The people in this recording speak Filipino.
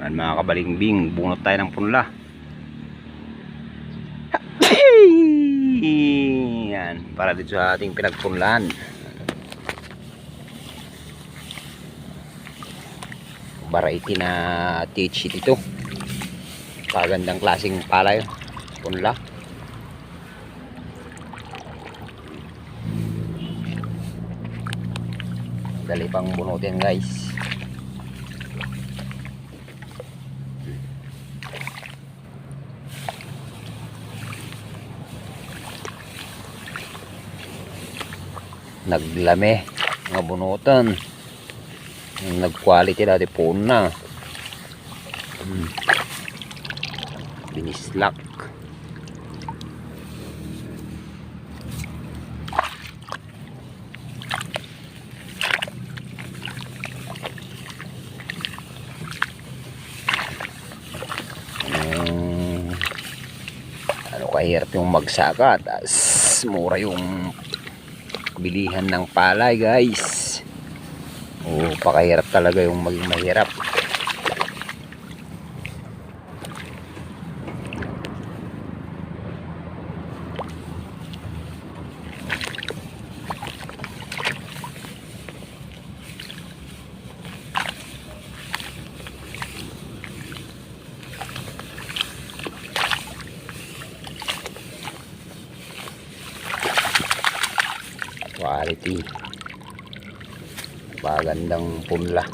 Yan mga kabalingbing, bunot tayo ng punla. Yan, para dito sa ating pinagpunlan. Variety na THC dito. Pagandang klaseng palay. Punla. Dali pang bunutin guys. Naglame nga bunutan nag quality dati po na hmm. binislak Hmm. ano kahirap yung magsaka tas mura yung bilihan ng palay guys. Oh pakahirap talaga yung maging mahirap quality. Magandang punla